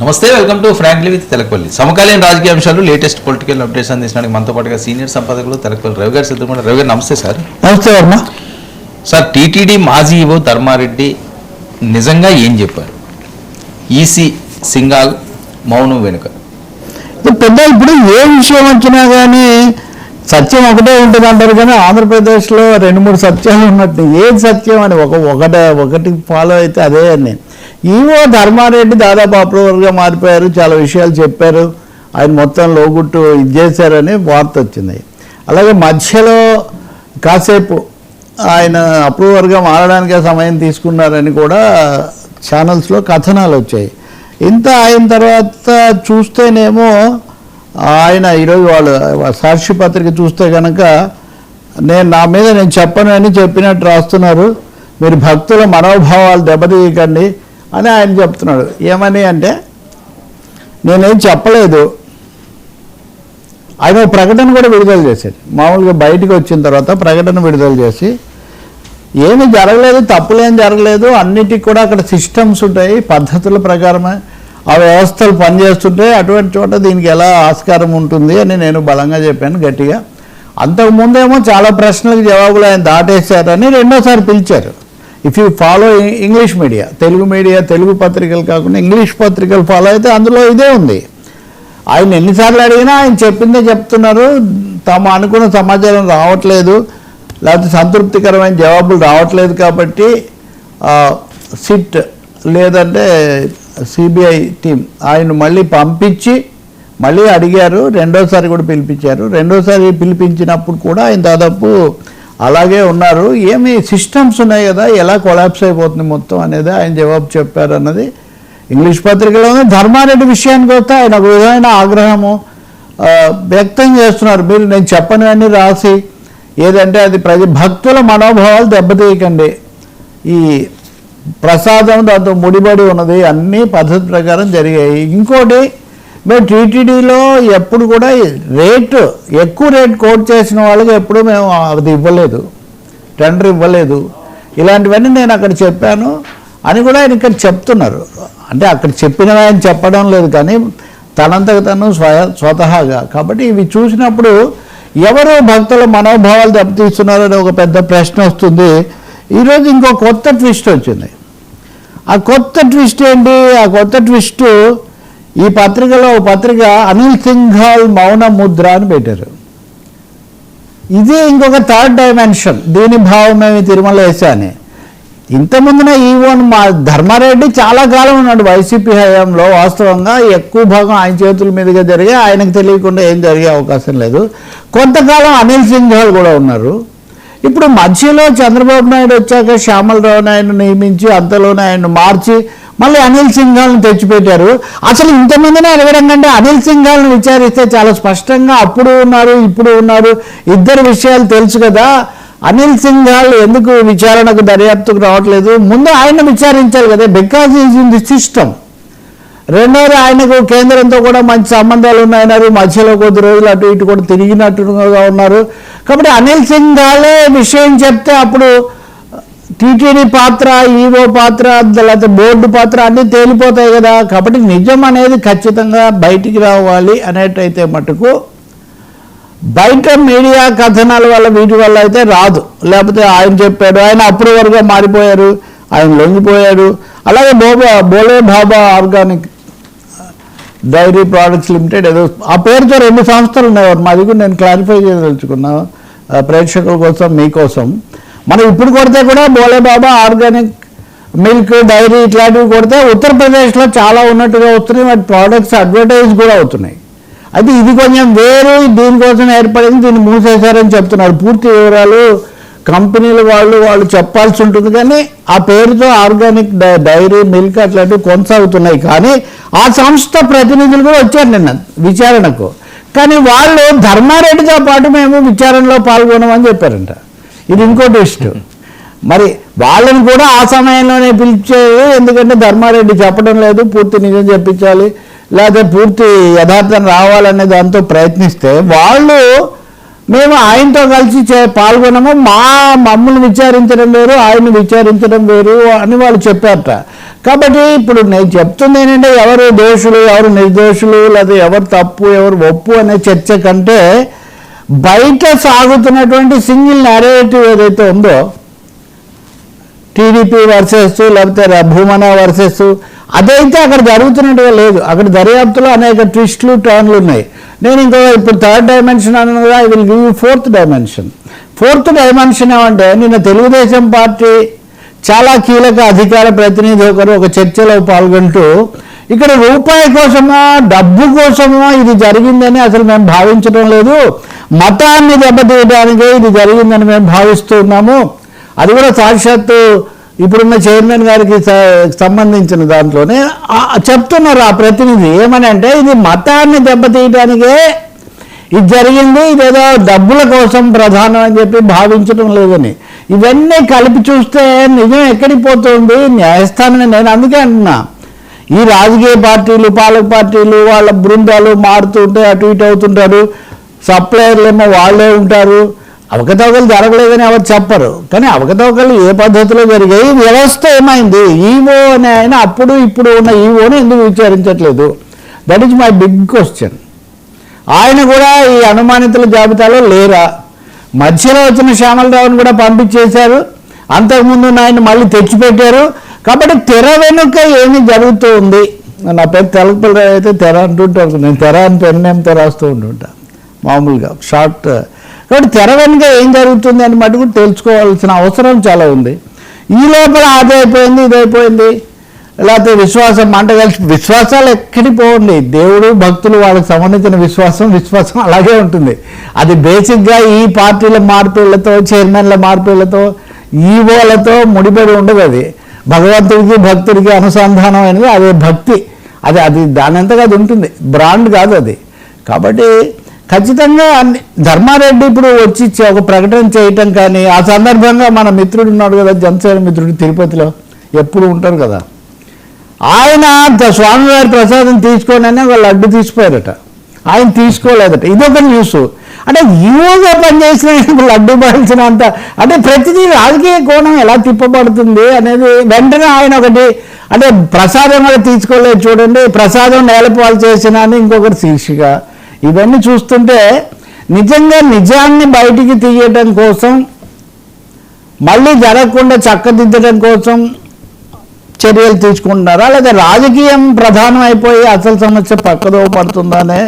నమస్తే welcome to frankly with Telakapalli సమకాలీన రాజకీయ అంశాలు లేటెస్ట్ పొలిటికల్ అప్డేట్స్ అందించడానికి మనతో పాటుగా సీనియర్ సంపాదకులు తెలకపల్లి రవి గారు సిద్ధమని రవి గారు నమస్తే సార్. నమస్తే వర్మ. సార్ టీటీడీ మాజీ ఈవో ధర్మారెడ్డి నిజంగా ఏం చెప్పారు? ఈసీ సింగాల్ మౌనం వెనుక. పెద్ద ఇప్పుడు ఏ విషయం వచ్చినా కానీ సత్యం ఒకటే ఉంటుంది అంటారు కానీ ఆంధ్రప్రదేశ్లో రెండు మూడు సత్యాలు ఉన్నట్టు. ఏది సత్యం అని ఒక ఒకటే ఒకటి ఫాలో అయితే అదే అని నేను ఈవో ధర్మారెడ్డి దాదాపు అప్రూవర్గా మారిపోయారు చాలా విషయాలు చెప్పారు. ఆయన మొత్తం లోగుట్టు ఇది చేశారని వార్త వచ్చింది. అలాగే మధ్యలో కాసేపు ఆయన అప్రూవర్గా మారడానికి సమయం తీసుకున్నారని కూడా ఛానల్స్లో కథనాలు వచ్చాయి. ఇంత అయిన తర్వాత చూస్తేనేమో ఆయన ఈరోజు వాళ్ళు సాక్షి పత్రిక చూస్తే కనుక నేను నా మీద నేను చెప్పను అని చెప్పినట్టు రాస్తున్నారు. మీరు భక్తుల మనోభావాలు దెబ్బతీయకండి అని ఆయన చెప్తున్నాడు. ఏమని అంటే నేనేం చెప్పలేదు. ఆయన ప్రకటన కూడా విడుదల చేశాడు. మామూలుగా బయటికి వచ్చిన తర్వాత ప్రకటన విడుదల చేసి ఏమి జరగలేదు తప్పులేం జరగలేదు అన్నిటికి కూడా అక్కడ సిస్టమ్స్ ఉంటాయి పద్ధతుల ప్రకారమే. ఆ వ్యవస్థలు పనిచేస్తుంటే అటువంటి చోట దీనికి ఎలా ఆస్కారం ఉంటుంది అని నేను బలంగా చెప్పాను గట్టిగా. అంతకుముందేమో చాలా ప్రశ్నలకు జవాబులు ఆయన దాటేశారని రెండోసారి పిలిచారు. If you follow English media Telugu media Telugu పత్రికలు కాకుండా ఇంగ్లీష్ పత్రికలు ఫాలో అయితే అందులో ఇదే ఉంది. ఆయన ఎన్నిసార్లు అడిగినా ఆయన చెప్పిందే చెప్తున్నారు. తాము అనుకున్న సమాచారం రావట్లేదు. లేకపోతే సంతృప్తికరమైన జవాబులు రావట్లేదు కాబట్టి సిట్ లేదంటే సిబిఐ టీం ఆయన మళ్ళీ పంపించి మళ్ళీ అడిగారు రెండోసారి కూడా పిలిపించారు. రెండోసారి పిలిపించినప్పుడు కూడా ఆయన దాదాపు అలాగే ఉన్నారు. ఏమి సిస్టమ్స్ ఉన్నాయి కదా ఎలా కొలాప్స్ అయిపోతుంది మొత్తం అనేది ఆయన జవాబు చెప్పారు అన్నది ఇంగ్లీష్ పత్రికలో ధర్మారెడ్డి విషయానికి వస్తే ఆయన ఒక విధమైన ఆగ్రహము వ్యక్తం చేస్తున్నారు. మీరు నేను చెప్పనివన్నీ రాసి ఏదంటే అది ప్రజ భక్తుల మనోభావాలు దెబ్బతీయకండి. ఈ ప్రసాదం దాంతో ముడిపడి ఉన్నది అన్ని పద్ధతి ప్రకారం జరిగాయి. ఇంకోటి మేము టీటీడీలో ఎప్పుడు కూడా రేటు ఎక్కువ రేట్ కోట్ చేసిన వాళ్ళకి ఎప్పుడు మేము అది ఇవ్వలేదు. టెండర్ ఇవ్వలేదు. ఇలాంటివన్నీ నేను అక్కడ చెప్పాను అని కూడా ఆయన ఇక్కడ చెప్తున్నారు. అంటే అక్కడ చెప్పినవి ఆయన చెప్పడం లేదు కానీ తనంతకు తను స్వయ స్వతహాగా. కాబట్టి ఇవి చూసినప్పుడు ఎవరు భక్తుల మనోభావాలు దెబ్బతీస్తున్నారని ఒక పెద్ద ప్రశ్న వస్తుంది. ఈరోజు ఇంకో కొత్త ట్విస్ట్ వచ్చింది. ఆ కొత్త ట్విస్ట్ ఏంటి? ఆ కొత్త ట్విస్ట్ ఈ పత్రికలో పత్రిక అనిల్ సింఘాల్ మౌన ముద్ర అని పెట్టారు. ఇది ఇంకొక థర్డ్ డైమెన్షన్ దీని భావమేమి తిరుమల అని ఇంతకుముందున ఈవోన్ మా ధర్మారెడ్డి చాలా కాలం ఉన్నాడు వైసీపీ హయాంలో. వాస్తవంగా ఎక్కువ భాగం ఆయన చేతుల మీదుగా జరిగే ఆయనకు తెలియకుండా ఏం జరిగే అవకాశం లేదు. కొంతకాలం అనిల్ సింఘాల్ కూడా ఉన్నారు. ఇప్పుడు మధ్యలో చంద్రబాబు నాయుడు వచ్చాక శ్యామలరావు నాయుడు నియమించి అంతలోనే ఆయన మార్చి మళ్ళీ అనిల్ సింఘాల్ని తెచ్చిపెట్టారు. అసలు ఇంతమందిని అడగడం కంటే అనిల్ సింఘాల్ని విచారిస్తే చాలా స్పష్టంగా అప్పుడు ఉన్నారు ఇప్పుడు ఉన్నారు. ఇద్దరు విషయాలు తెలుసు కదా. అనిల్ సింఘాల్ ఎందుకు విచారణకు దర్యాప్తుకు రావట్లేదు? ముందు ఆయన విచారించాలి కదా. Because is in the system. రెండోది ఆయనకు కేంద్రంతో కూడా మంచి సంబంధాలు ఉన్నాయన్నారు. మధ్యలో కొద్ది రోజులు అటు ఇటు కూడా తిరిగినట్టుగా ఉన్నారు. కాబట్టి అనిల్ సింఘాలే విషయం చెప్తే అప్పుడు టీటీడీ పాత్ర ఈవో పాత్ర లేకపోతే బోర్డు పాత్ర అన్నీ తేలిపోతాయి కదా. కాబట్టి నిజం అనేది ఖచ్చితంగా బయటికి రావాలి అనేటైతే మటుకు బయట మీడియా కథనాల వల్ల వీటి వల్ల అయితే రాదు. లేకపోతే ఆయన చెప్పాడు ఆయన అప్రూవర్గా మారిపోయారు ఆయన లొంగిపోయాడు. అలాగే boba Bhole Baba organic dairy products limited ఏదో ఆ పేరుతో రెండు సంస్థలు ఉన్నాయి. మాది కూడా నేను క్లారిఫై చేయదలుచుకున్నా. ప్రేక్షకుల కోసం మీకోసం. మనం ఇప్పుడు కొడితే కూడా బోలేబాబా ఆర్గానిక్ మిల్క్ డైరీ ఇట్లాంటివి కొడితే ఉత్తరప్రదేశ్లో చాలా ఉన్నట్టుగా వస్తున్నాయి. వాటి ప్రోడక్ట్స్ అడ్వర్టైజ్ కూడా అవుతున్నాయి. అయితే ఇది కొంచెం వేరు. దీనికోసం ఏర్పడింది దీన్ని మూసేశారని చెప్తున్నారు. పూర్తి వివరాలు కంపెనీల వాళ్ళు వాళ్ళు చెప్పాల్సి ఉంటుంది కానీ ఆ పేరుతో ఆర్గానిక్ డై- డైరీ మిల్క్ అట్లాంటివి కొనసాగుతున్నాయి. కానీ ఆ సంస్థ ప్రతినిధులు కూడా వచ్చారు నిన్న విచారణకు. కానీ వాళ్ళు ధర్మారెడ్డితో పాటు మేము విచారణలో పాల్గొనమని చెప్పారంట. ఇది ఇంకోటి ఇష్టం మరి వాళ్ళని కూడా ఆ సమయంలోనే పిలిచారు ఎందుకంటే ధర్మారెడ్డి చెప్పడం లేదు పూర్తి నిజం చెప్పించాలి లేకపోతే పూర్తి యథార్థం రావాలనే దాంతో ప్రయత్నిస్తే వాళ్ళు మేము ఆయనతో కలిసి చే- మా మమ్మల్ని విచారించడం వేరు ఆయన్ని విచారించడం వేరు అని వాళ్ళు చెప్పారట. కాబట్టి ఇప్పుడు నేను చెప్తుంది ఏంటంటే ఎవరు దోషులు ఎవరు నిర్దోషులు లేదా ఎవరు తప్పు ఎవరు ఒప్పు అనే చర్చ కంటే బయట సాగుతున్నటువంటి సింగిల్ నేరేటివ్ ఏదైతే ఉందో టీడీపీ వర్సెస్ లేకపోతే ర- భూమన వర్సెస్ అదైతే అక్కడ జరుగుతున్నట్టుగా లేదు. అక్కడ దర్యాప్తులో అనేక ట్విస్ట్లు టర్న్లు ఉన్నాయి. నేను ఇంకో ఇప్పుడు థర్డ్ డైమెన్షన్ అన్నాను కదా I will give you fourth dimension fourth dimension ఏమంటే నిన్న తెలుగుదేశం పార్టీ చాలా కీలక అధికార ప్రతినిధి ఒకరు ఒక చర్చలో పాల్గొంటూ ఇక్కడ రూపాయి కోసమో డబ్బు కోసమో ఇది జరిగిందని అసలు మేము భావించడం లేదు. మతాన్ని దెబ్బతీయడానికే ఇది జరిగిందని మేము భావిస్తున్నాము అది కూడా సాక్షాత్తు ఇప్పుడున్న చైర్మన్ గారికి సంబంధించిన దాంట్లోనే చెప్తున్నారు ఆ ప్రతినిధి ఏమని అంటే ఇది మతాన్ని దెబ్బతీయడానికే ఇది జరిగింది ఇదేదో డబ్బుల కోసం ప్రధానం అని చెప్పి భావించడం లేదని. ఇవన్నీ కలిపి చూస్తే నిజం ఎక్కడికి పోతుంది? న్యాయస్థానం నేను అందుకే అంటున్నా. ఈ రాజకీయ పార్టీలు పాలక పార్టీలు వాళ్ళ బృందాలు మారుతుంటే అటు ఇటు అవుతుంటారు. సప్లయర్లు ఏమో వాళ్ళే ఉంటారు. అవకతవకలు జరగలేదని ఎవరు చెప్పరు. కానీ అవకతవకలు ఏ పద్ధతిలో జరిగాయి? వ్యవస్థ ఏమైంది? ఈవో అని ఆయన అప్పుడు ఇప్పుడు ఉన్న ఈవోని ఎందుకు విచారించట్లేదు? That is my big question ఆయన కూడా ఈ అనుమానితుల జాబితాలో లేరా? మధ్యలో వచ్చిన శ్యామలరావుని కూడా పంపించేశారు. అంతకుముందు ఆయన మళ్ళీ తెచ్చిపెట్టారు. కాబట్టి తెర వెనుక ఏమి జరుగుతూ ఉంది? నా పేరు తెలకపల్లి అయితే తెర అంటుంటారు. నేను తెర అని పెన్ నేమ్తో రాస్తూ ఉంటుంటా మామూలుగా షార్ట్ కాబట్టి తెర వెనుక ఏం జరుగుతుంది అని మటుకు తెలుసుకోవాల్సిన అవసరం చాలా ఉంది. ఈ లోపల అది అయిపోయింది ఇది అయిపోయింది. లేకపోతే విశ్వాసం మంట కలిసి విశ్వాసాలు ఎక్కడి పోండి దేవుడు భక్తులు వాళ్ళకి సంబంధించిన విశ్వాసం విశ్వాసం అలాగే ఉంటుంది. అది బేసిక్గా ఈ పార్టీల మార్పులతో చైర్మన్ల మార్పులతో ఈవోలతో ముడిపడి ఉండదు అది. భగవంతుడికి భక్తుడికి అనుసంధానం అనేది అదే భక్తి. అది అది దాని అంతగా అది ఉంటుంది. బ్రాండ్ కాదు అది. కాబట్టి ఖచ్చితంగా అన్ని ధర్మారెడ్డి ఇప్పుడు వచ్చి ఒక ప్రకటన చేయటం కానీ ఆ సందర్భంగా మన మిత్రుడు ఉన్నాడు కదా జనసేన మిత్రుడు తిరుపతిలో ఎప్పుడు ఉంటారు కదా. ఆయన స్వామివారి ప్రసాదం తీసుకోనని ఒక లడ్డు తీసిపోయారట. ఆయన తీసుకోలేదట. ఇదొక న్యూస్. అంటే ఈవోగా పనిచేసిన లడ్డు లడ్డు పడాల్సినంత అంటే ప్రతిదీ రాజకీయ కోణం ఎలా తిప్పబడుతుంది అనేది వెంటనే ఆయన ఒకటి అంటే ప్రసాదం కూడా తీసుకోలేదు చూడండి. ప్రసాదం నేలపాలు చేసిన అని ఇంకొకటి శీర్షిక. ఇవన్నీ చూస్తుంటే నిజంగా నిజాన్ని బయటికి తీయటం కోసం మళ్ళీ జరగకుండా చక్కదిద్దడం కోసం చర్యలు తీసుకుంటున్నారా? లేదా రాజకీయం ప్రధానం అయిపోయి అసలు సమస్య పక్కదో పడుతుందనే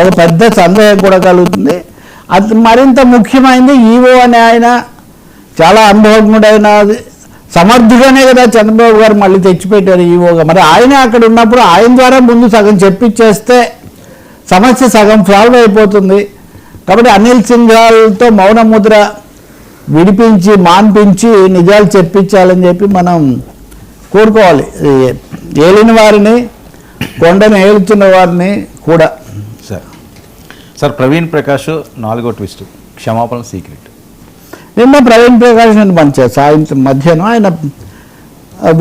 ఒక పెద్ద సందేహం కూడా కలుగుతుంది. అది మరింత ముఖ్యమైనది ఈవో అనే ఆయన చాలా అనుభవజ్ఞుడైన సమర్థుడనే కదా చంద్రబాబు గారు మళ్ళీ తెచ్చిపెట్టారు ఈవోగా. మరి ఆయన అక్కడ ఉన్నప్పుడు ఆయన ద్వారా ముందు సగం చెప్పించేస్తే సమస్య సగం సాల్వ్ అయిపోతుంది. కాబట్టి అనిల్ సింఘాల్తో మౌన ముద్ర విడిపించి మాన్పించి నిజాలు చెప్పించాలని చెప్పి మనం కోరుకోవాలి. ఏలిన వారిని కొండను ఏలుతున్న వారిని కూడా. సార్ సార్ ప్రవీణ్ ప్రకాష్ నాలుగో ట్విస్ట్ క్షమాపణ సీక్రెట్. నిన్న ప్రవీణ్ ప్రకాష్ అని మంచి సాయంత్రం మధ్యాహ్నం ఆయన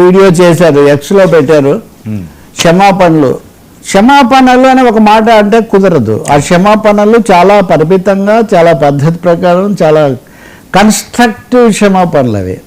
వీడియో చేశారు ఎక్స్లో పెట్టారు. క్షమాపణలు. క్షమాపణలు అనే ఒక మాట అంటే కుదరదు. ఆ క్షమాపణలు చాలా పరిమితంగా చాలా పద్ధతి ప్రకారం చాలా కన్స్ట్రక్టివ్ క్షమాపణలు అవి.